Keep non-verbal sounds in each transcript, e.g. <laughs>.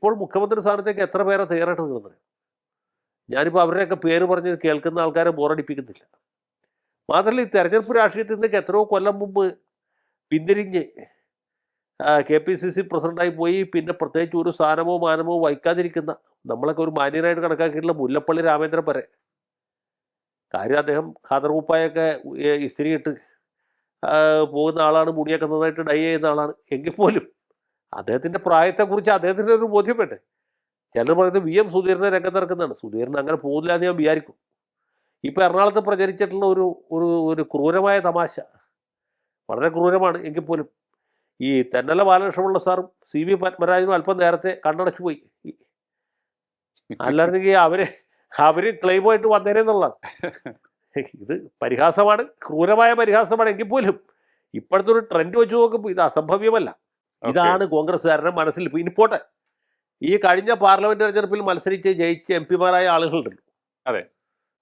ഇപ്പോൾ മുഖ്യമന്ത്രി സ്ഥാനത്തേക്ക് എത്ര പേരെ തയ്യാറായിട്ട് നിൽക്കുന്നത്? ഞാനിപ്പോൾ അവരുടെയൊക്കെ പേര് പറഞ്ഞ് കേൾക്കുന്ന ആൾക്കാരെ ബോറടിപ്പിക്കുന്നില്ല. മാത്രമല്ല ഈ തെരഞ്ഞെടുപ്പ് രാഷ്ട്രീയത്തിൽ നിന്നൊക്കെ എത്രയോ കൊല്ലം മുമ്പ് പിന്തിരിഞ്ഞ് കെ പി സി സി പ്രസിഡന്റായി പോയി പിന്നെ പ്രത്യേകിച്ച് ഒരു സ്ഥാനമോ മാനമോ വഹിക്കാതിരിക്കുന്ന നമ്മളൊക്കെ ഒരു മാന്യനായിട്ട് കണക്കാക്കിയിട്ടുള്ള മുല്ലപ്പള്ളി രാമേന്ദ്രൻ വരെ. കാര്യം അദ്ദേഹം ഖാദർ കുപ്പായൊക്കെ ഇസ്തിരിയിട്ട് പോകുന്ന ആളാണ് മുടിയൊക്കെ നന്നായിട്ട് ഡൈ ചെയ്യുന്ന ആളാണ്. എങ്കിൽ പോലും അദ്ദേഹത്തിന്റെ പ്രായത്തെക്കുറിച്ച് അദ്ദേഹത്തിന് ഒരു ബോധ്യപ്പെട്ടെ. ചിലർ പറയുന്നത് വി എം സുധീരനെ രംഗത്തിറക്കുന്നതാണ് സുധീരൻ അങ്ങനെ പോകില്ല എന്ന് ഞാൻ വിചാരിക്കും. ഇപ്പോൾ എറണാകുളത്ത് പ്രചരിച്ചിട്ടുള്ള ഒരു ഒരു ഒരു ക്രൂരമായ തമാശ. വളരെ ക്രൂരമാണ് എങ്കിൽ പോലും. ഈ തെന്നല ബാലകൃഷ്ണമുള്ള സാറും സി വി പത്മരാജനും അല്പം നേരത്തെ കണ്ണടച്ചു പോയി. അല്ലായിരുന്നെങ്കിൽ അവർ അവർ ക്ലെയിമായിട്ട് വന്നേനെന്നുള്ളതാണ് ഇത് പരിഹാസമാണ്. ക്രൂരമായ പരിഹാസമാണ് എങ്കിൽ പോലും. ഇപ്പോഴത്തെ ഒരു ട്രെൻഡ് വെച്ച് നോക്കുമ്പോൾ ഇത് അസംഭവ്യമല്ല. ഇതാണ് കോൺഗ്രസ്സുകാരുടെ മനസ്സിൽ ഇനി പോട്ടെ. ഈ കഴിഞ്ഞ പാർലമെന്റ് തെരഞ്ഞെടുപ്പിൽ മത്സരിച്ച് ജയിച്ച എം പിമാരായ ആളുകളുണ്ടല്ലോ അതെ.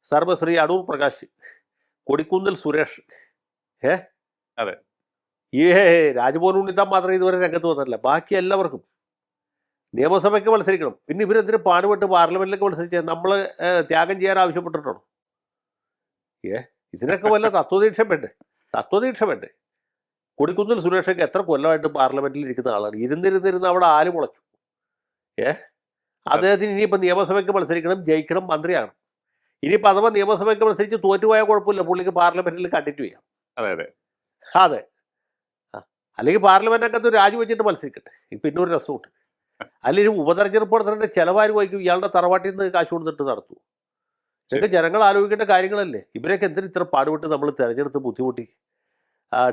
സർവശ്രീ അടൂർ പ്രകാശ് കൊടിക്കുന്നിൽ സുരേഷ് ഏ അതെ. ഈ രാജ്മോഹൻ ഉണ്ണിത്താൻ മാത്രമേ ഇതുവരെ രംഗത്ത് വന്നിട്ടില്ല. ബാക്കി എല്ലാവർക്കും. നിയമസഭയ്ക്ക് മത്സരിക്കണം. പിന്നെ ഇവരെന്തിനു പാടുപെട്ട് പാർലമെന്റിലേക്ക് മത്സരിച്ച്? നമ്മൾ ത്യാഗം ചെയ്യാൻ ആവശ്യപ്പെട്ടിട്ടുണ്ടോ? ഏ ഇതിനൊക്കെ വല്ല <laughs> തത്വദീക്ഷ വേണ്ടേ? തത്വദീക്ഷ വേണ്ടേ? കൊടിക്കുന്നിൽ സുരേഷൊക്കെ എത്ര കൊല്ലമായിട്ട് പാർലമെന്റിൽ ഇരിക്കുന്ന ആളാണ്. ഇരുന്നിരുന്നിരുന്ന് അവിടെ ആൽ മുളച്ചു. ഏ? അദ്ദേഹത്തിന് ഇനിയിപ്പോൾ നിയമസഭയ്ക്ക് മത്സരിക്കണം ജയിക്കണം മന്ത്രിയാണ് ഇനിയിപ്പോൾ അഥവാ നിയമസഭയ്ക്ക് മത്സരിച്ച് തോറ്റുപോയാൽ കുഴപ്പമില്ല. പുള്ളിക്ക് പാർലമെന്റിൽ കണ്ടിന്യൂ ചെയ്യാം. അതെ അതെ. അതെ. അല്ലെങ്കിൽ പാർലമെന്റ് അംഗത്ത് രാജിവെച്ചിട്ട് മത്സരിക്കട്ടെ. ഇപ്പം ഇന്നൊരു രസമുണ്ട്. അല്ലെങ്കിൽ ഉപതെരഞ്ഞെടുപ്പ് നടത്തേണ്ട ചിലവാര് വഹിക്കും ഇയാളുടെ തറവാട്ടിൽ നിന്ന് കാശ് കൊടുത്തിട്ട് നടത്തൂ. ഇതൊക്കെ ജനങ്ങൾ ആലോചിക്കേണ്ട കാര്യങ്ങളല്ലേ? ഇവരൊക്കെ എന്തിന് ഇത്ര പാടുപെട്ട് നമ്മൾ തെരഞ്ഞെടുത്ത് ബുദ്ധിമുട്ടി?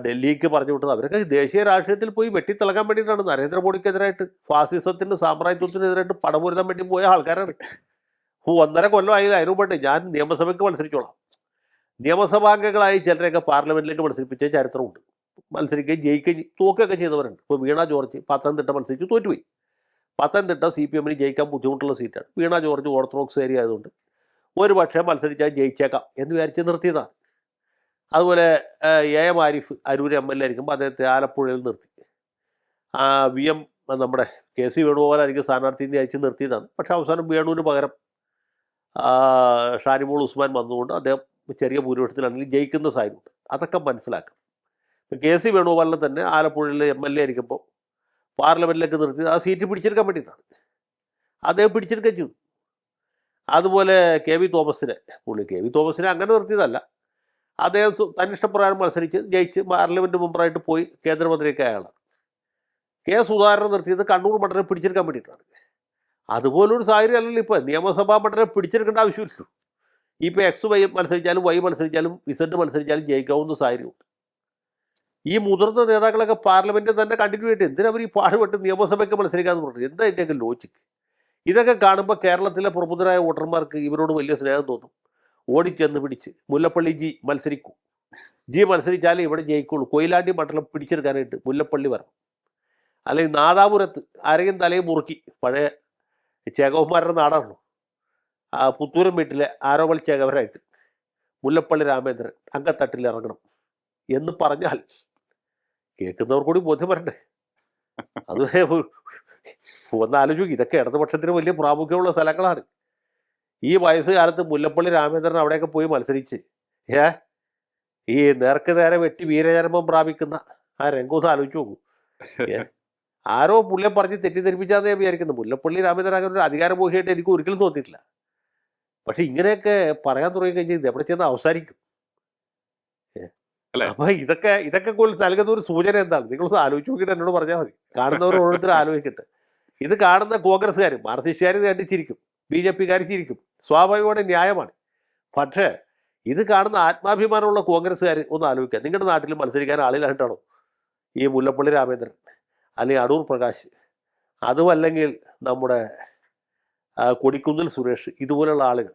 ഡൽഹിക്ക് പറഞ്ഞു വിട്ടത്. അവരൊക്കെ ദേശീയ രാഷ്ട്രീയത്തിൽ പോയി വെട്ടിത്തിളക്കാൻ വേണ്ടിയിട്ടാണ്. നരേന്ദ്രമോദിക്കെതിരായിട്ട് ഫാസിസത്തിന് സാമ്രാജ്യത്വത്തിനെതിരായിട്ട് പടപൊരുതാൻ വേണ്ടി പോയ ആൾക്കാരാണ്. ഒന്നര കൊല്ലമായി അതിനു മുമ്പ് ഞാൻ നിയമസഭയ്ക്ക് മത്സരിച്ചോളാം. നിയമസഭാംഗങ്ങളായി ചിലരെയൊക്കെ പാർലമെന്റിലേക്ക് മത്സരിപ്പിച്ച ചരിത്രമുണ്ട്. മത്സരിക്കുകയും ജയിക്കുകയും തോക്കുകയൊക്കെ ചെയ്തവരുണ്ട്. ഇപ്പോൾ വീണ ജോർജ് പത്തനംതിട്ട മത്സരിച്ച് തോറ്റുപോയി. പത്തനംതിട്ട സി പി എമ്മിന് ജയിക്കാൻ ബുദ്ധിമുട്ടുള്ള സീറ്റാണ്. വീണ ജോർജ് ഓർത്തഡോക്സ് ഏരിയ ആയതുകൊണ്ട് ഒരു പക്ഷേ മത്സരിച്ചാൽ ജയിച്ചേക്കാം എന്ന് വിചാരിച്ച് നിർത്തിയതാണ്. അതുപോലെ A M Arif Aroor M L A ആയിരിക്കുമ്പോൾ അദ്ദേഹത്തെ ആലപ്പുഴയിൽ നിർത്തി. വി എം നമ്മുടെ കെ സി വേണുഗോപാലായിരിക്കും സ്ഥാനാർത്ഥി എന്ന് അയച്ച് നിർത്തിയതാണ്. പക്ഷേ അവസാനം വേണുവിന് പകരം ഷാനിമോൾ ഉസ്മാൻ വന്നുകൊണ്ട് അദ്ദേഹം ചെറിയ ഭൂരിപക്ഷത്തിലാണെങ്കിൽ ജയിക്കുന്ന സാഹചര്യമുണ്ട്. അതൊക്കെ മനസ്സിലാക്കാം. ഇപ്പം കെ സി വേണുഗോപാലിനെ തന്നെ ആലപ്പുഴയിൽ എം എൽ എ ആയിരിക്കുമ്പോൾ പാർലമെന്റിലേക്ക് നിർത്തി. ആ സീറ്റ് പിടിച്ചെടുക്കാൻ വേണ്ടിയിട്ടാണ്. അദ്ദേഹം പിടിച്ചെടുക്കുകയും ചെയ്തു. അതുപോലെ കെ വി തോമസിനെ പുള്ളി കെ വി തോമസിനെ അങ്ങനെ നിർത്തിയതല്ല. അദ്ദേഹം തന്നിഷ്ടപ്രകാരം മത്സരിച്ച് ജയിച്ച് പാർലമെന്റ് മെമ്പറായിട്ട് പോയി കേന്ദ്രമന്ത്രിയൊക്കെ അയാളാണ് കെ സുധാകരനെ നിർത്തിയത് കണ്ണൂർ മണ്ഡലം പിടിച്ചെടുക്കാൻ വേണ്ടിയിട്ടാണ്. അതുപോലൊരു സാഹചര്യം അല്ലല്ലോ ഇപ്പോൾ നിയമസഭാ മണ്ഡലം പിടിച്ചെടുക്കേണ്ട ആവശ്യമില്ലല്ലോ. ഇപ്പോൾ എക്സ് വൈ മത്സരിച്ചാലും വൈ മത്സരിച്ചാലും ഇസഡ് മത്സരിച്ചാലും ജയിക്കാവുന്ന സാഹചര്യമുണ്ട്. ഈ മുതിർന്ന നേതാക്കളൊക്കെ പാർലമെന്റിൽ തന്നെ കണ്ടിന്യൂ ആയിട്ട് എന്തിനവർ ഈ പാടുപെട്ട് നിയമസഭയ്ക്ക് മത്സരിക്കാന്ന് പറഞ്ഞു എന്താ ഇതിന്റെയൊക്കെ ലോജിക്ക് ഇതൊക്കെ കാണുമ്പോൾ കേരളത്തിലെ പ്രബുദ്ധരായ വോട്ടർമാർക്ക് ഇവരോട് വലിയ സ്നേഹം തോന്നും. ഓടിച്ചെന്ന് പിടിച്ച്. മുല്ലപ്പള്ളി ജി മത്സരിക്കൂ. ജി മത്സരിച്ചാലേ ഇവിടെ ജയിക്കുള്ളൂ. കൊയിലാണ്ടി മണ്ഡലം പിടിച്ചെടുക്കാനായിട്ട് മുല്ലപ്പള്ളി വരണം. അല്ലെങ്കിൽ നാദാപുരത്ത് ആരെയും തലയും മുറുക്കി. പഴയ ചേകവന്മാരുടെ നാടാണല്ലോ. ആ പുത്തൂരം വീട്ടിലെ ആരോപൾ ചേകവരായിട്ട് മുല്ലപ്പള്ളി രാമേന്ദ്രൻ അങ്കത്തട്ടിൽ ഇറങ്ങണം എന്ന് പറഞ്ഞാൽ കേൾക്കുന്നവർ കൂടി ബോധ്യം വരണ്ടേ? അത് ഒന്ന് ആലോചിക്കും ഇതൊക്കെ ഇടതുപക്ഷത്തിന് വലിയ പ്രാമുഖ്യമുള്ള സ്ഥലങ്ങളാണ്. ഈ വയസ്സുകാലത്ത് മുല്ലപ്പള്ളി രാമേന്ദ്രൻ അവിടെയൊക്കെ പോയി മത്സരിച്ച്. ഏ? ഈ നേർക്ക് നേരെ വെട്ടി വീരചരമം പ്രാപിക്കുന്ന ആ രംഗം ഒന്ന് ആലോചിച്ച് നോക്കൂ. ആരോ പുള്ളിയെ പറഞ്ഞ് തെറ്റിദ്ധരിപ്പിച്ചാന്ന് ഞാൻ വിചാരിക്കുന്നു. മുല്ലപ്പള്ളി രാമേന്ദ്രൻ അങ്ങനെ ഒരു അധികാരമോഹിയായിട്ട് എനിക്ക് ഒരിക്കലും തോന്നിയിട്ടില്ല. പക്ഷെ ഇങ്ങനെയൊക്കെ പറയാൻ തുടങ്ങി കഴിഞ്ഞാൽ ഇത് എവിടെ ചെന്ന് അവസാനിക്കും? അപ്പൊ ഇതൊക്കെ ഇതൊക്കെ നൽകുന്ന ഒരു സൂചന എന്താണ്? നിങ്ങളൊന്ന് ആലോചിച്ച് നോക്കിയിട്ട് എന്നോട് പറഞ്ഞാൽ മതി. കാണുന്നവർ ഓരോരുത്തർ ആലോചിക്കട്ടെ. ഇത് കാണുന്ന കോൺഗ്രസ്സുകാരും മാർസിസ്റ്റുകാരും കണ്ടിച്ചിരിക്കും ബി ജെ പി ചിരിക്കും. സ്വാഭാവികമായ ന്യായമാണ്. പക്ഷേ ഇത് കാണുന്ന ആത്മാഭിമാനമുള്ള കോൺഗ്രസ്സുകാർ ഒന്ന് ആലോചിക്കുക. നിങ്ങളുടെ നാട്ടിൽ മത്സരിക്കാൻ ആളില്ലാണ്ടാണോ ഈ മുല്ലപ്പള്ളി രാമേന്ദ്രൻ? അല്ലെങ്കിൽ അടൂർ പ്രകാശ്? അതുമല്ലെങ്കിൽ നമ്മുടെ കൊടിക്കുന്നിൽ സുരേഷ് ഇതുപോലെയുള്ള ആളുകൾ.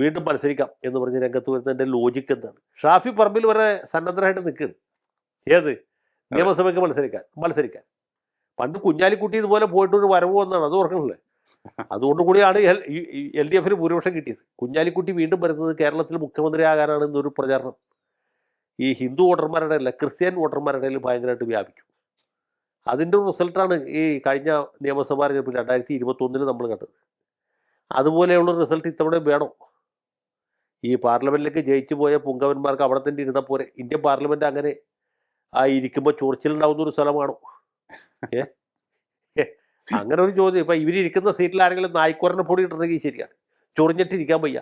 വീണ്ടും മത്സരിക്കാം എന്ന് പറഞ്ഞ് രംഗത്ത് വരുന്നതിന്റെ ലോജിക്ക് എന്താണ്? ഷാഫി പറമ്പിൽ വരെ സന്നദ്ധരായിട്ട് നിൽക്കുകയാണ്. ഏത്? നിയമസഭയ്ക്ക് മത്സരിക്കാൻ മത്സരിക്കാൻ. പണ്ട് കുഞ്ഞാലിക്കുട്ടി ഇതുപോലെ പോയിട്ടൊരു വരവ് വന്നാണ്. അത് ഓർക്കണില്ലേ? അതുകൊണ്ട് കൂടിയാണ് എൽ ഡി എഫിന് ഭൂരിപക്ഷം കിട്ടിയത്. കുഞ്ഞാലിക്കുട്ടി വീണ്ടും വരുന്നത് കേരളത്തിൽ മുഖ്യമന്ത്രിയാകാനാണ് എന്നൊരു പ്രചാരണം. ഈ ഹിന്ദു വോട്ടർമാരുടെ അല്ല ക്രിസ്ത്യൻ വോട്ടർമാരുടെ ഇടയിൽ ഭയങ്കരമായിട്ട് വ്യാപിച്ചു. അതിന്റെ റിസൾട്ടാണ് ഈ കഴിഞ്ഞ നിയമസഭാ തിരഞ്ഞെടുപ്പിൽ രണ്ടായിരത്തി ഇരുപത്തൊന്നിൽ നമ്മൾ കണ്ടത്. അതുപോലെയുള്ള റിസൾട്ട് ഇത്തവണ വേണോ? ഈ പാർലമെന്റിലേക്ക് ജയിച്ചു പോയ പുങ്കവന്മാർക്ക് അവിടെ തന്നെ ഇരുന്നാൽ പോരെ. ഇന്ത്യൻ പാർലമെന്റ് അങ്ങനെ ആ ഇരിക്കുമ്പോൾ ചൊറിച്ചിലുണ്ടാവുന്ന ഒരു സ്ഥലമാണോ? ഏ, അങ്ങനെ ഒരു ചോദ്യം. ഇപ്പം ഇവരിയ്ക്കുന്ന സീറ്റിൽ ആരെങ്കിലും നായ്ക്കുറനെ പൊടി ഇട്ടിട്ടുണ്ടെങ്കിൽ ശരിയാണ്. ചൊറിഞ്ഞിട്ടിരിക്കാൻ വയ്യ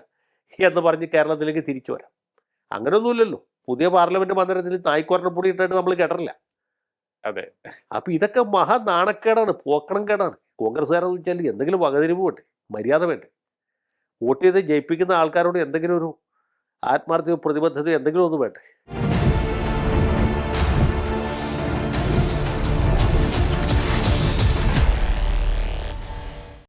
എന്ന് പറഞ്ഞ് കേരളത്തിലേക്ക് തിരിച്ചു വരാം. അങ്ങനെയൊന്നുമില്ലല്ലോ പുതിയ പാർലമെന്റ് മന്ദിരത്തിൽ നായ്ക്കുറനെ പൊടി ഇട്ടിട്ട് നമ്മൾ കേട്ടില്ല അതെ. അപ്പൊ ഇതൊക്കെ മഹാ നാണക്കേടാണ് പോക്കണം കേടാണ്. കോൺഗ്രസ്സുകാരെന്ന് വെച്ചാൽ എന്തെങ്കിലും വകതിരിവ് വേണ്ടേ? മര്യാദ വേണ്ടേ? വോട്ട് ചെയ്ത് ജയിപ്പിക്കുന്ന ആൾക്കാരോട് എന്തെങ്കിലും ഒരു ആത്മാർത്ഥ പ്രതിബദ്ധത എന്തെങ്കിലും ഒന്ന് വേണ്ടേ?